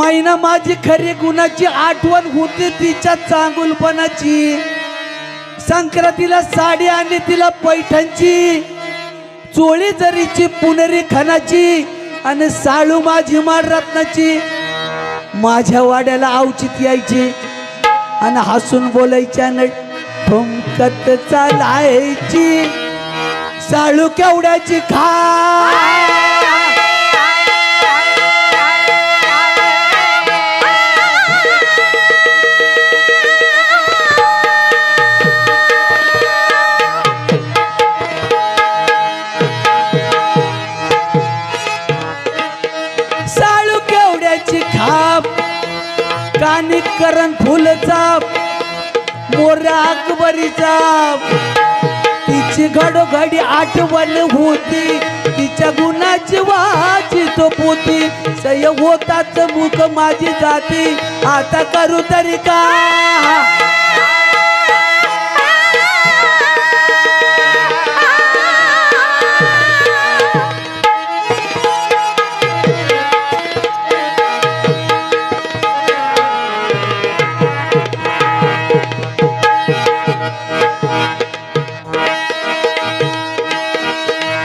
मैना माझी खरी गुणाची आठवण होती तिच्या चांगुलपणाची. संक्रांतीला साडी आणि तिला पैठणची. चोळी जरीची पुणेरी खनाची आणि साळू माझी माड रत्नाची. माझ्या वाड्याला आवचित यायची आणि हसून बोलायच्या न ठुमकत चालायची. साळू केवड्याची खा करण फुलचा मोर्या अकबरीचा. तिची घडोघडी आठवण होती तिच्या गुणाची वाची तो पोती. सय होताच मुख माझी जाती आता करू तरी का?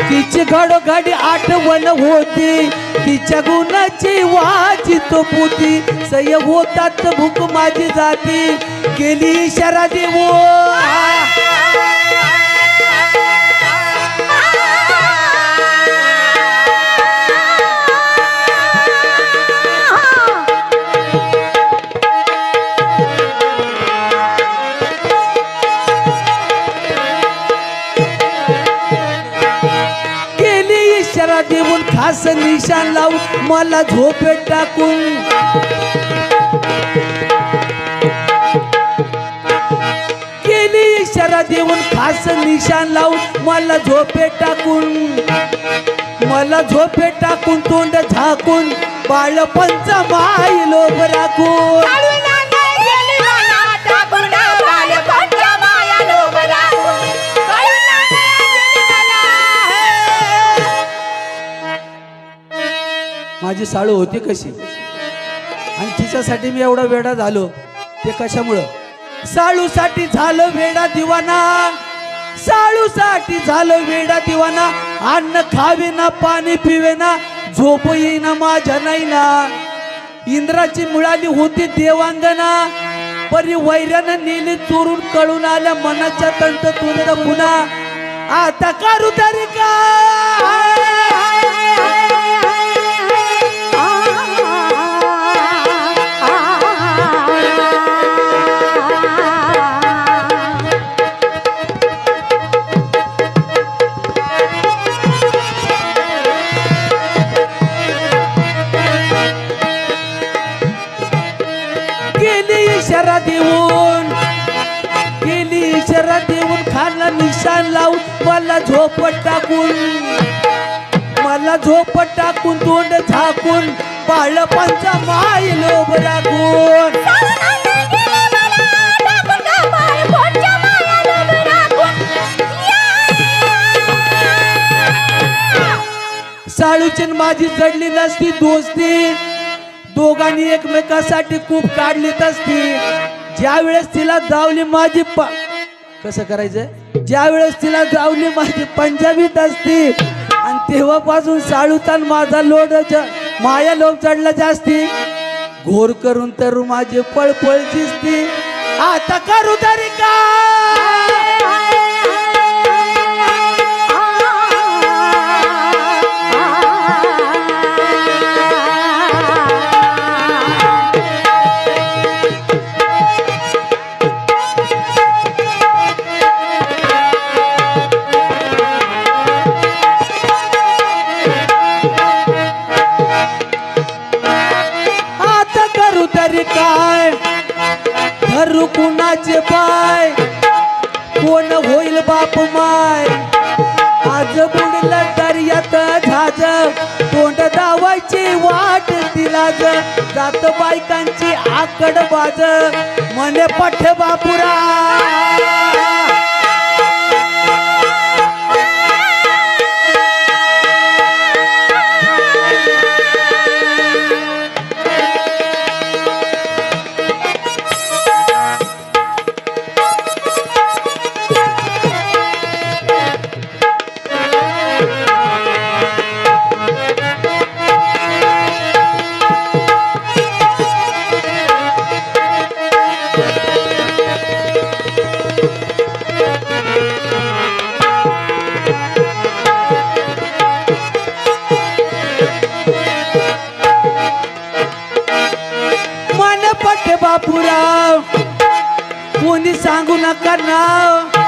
तिची घडोघडी आठवण होती. तिच्या गुणाची वाची तो पोती. सय होतात भूक माझी जाती. गेली इशारा देवो डोळा देऊन खास निशाण लावून मला झोपेत टाकून. केली इशारा देऊन खास निशाण लावून मला झोपेत टाकून. मला झोपेत टाकून तोंड झाकून बाळपणचा माय लोक राखून. माझी साळू होती कशी? आणि तिच्यासाठी मी एवढा वेडा झालो. ते कशामुळं? साळूसाठी झालं वेडा दिवाना. साळूसाठी झालं वेडा दिवाना. अन्न खावे ना पाणी पिवे ना झोप येईना माझ्या नाही ना इंद्राची मिळाली होती देवांगना परी वैऱ्यानं नेली चोरून कळून आल्या मनाच्या तंत तुझं पुन्हा. आता करू तरी का? मला झोपट टाकून मला झोपट टाकून तोंड झाकून बाळपांचा माय लोभ लागून. साळूची माझी जडली नसती दोस्ती. दोघांनी एकमेकासाठी खूप काढलीत असती. ज्या वेळेस तिला जावली माझी प कसं करायचं? ज्या वेळेस तिला जावली माझी पंजाबीत असती आणि तेव्हापासून साळूचा माझा लोड माया लोक चढला जास्ती. घोर करून तर माझी पळपळ दिसती. आता करू तरी का धरू कुणाचे पाय? कोण होईल बाप माय? आज बुडलं दर्यात झाज. तोंड दावायची वाट तिला जात बायकांची आकड बाज. मने पठ बापुरा. कुणी सांगू नका नाव?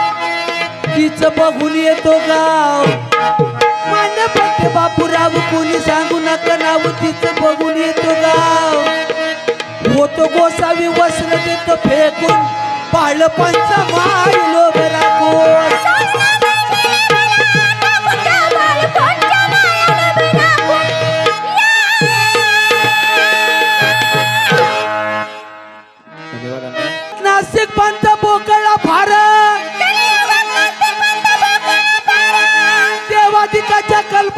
तिच बघून येतो गाव. मान्य बापू बापूराव कोणी सांगू नका नाव? तिच बघून येतो गाव. होतो गोसावी वस्त्र देतो फेकून. पाळ पंचा बरा राखून.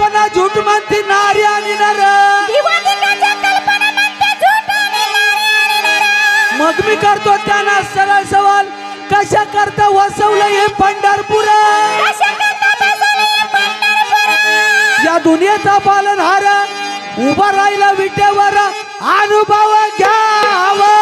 कल्पना झूट म्हणती नारी आणि नर. मग मी करतो त्यांना सरळ सवाल कशा करता वसवलं हे पंढरपूर? या दुनियेचा पालनहार उभा राहिला विटेवर अनुभव घ्यावा.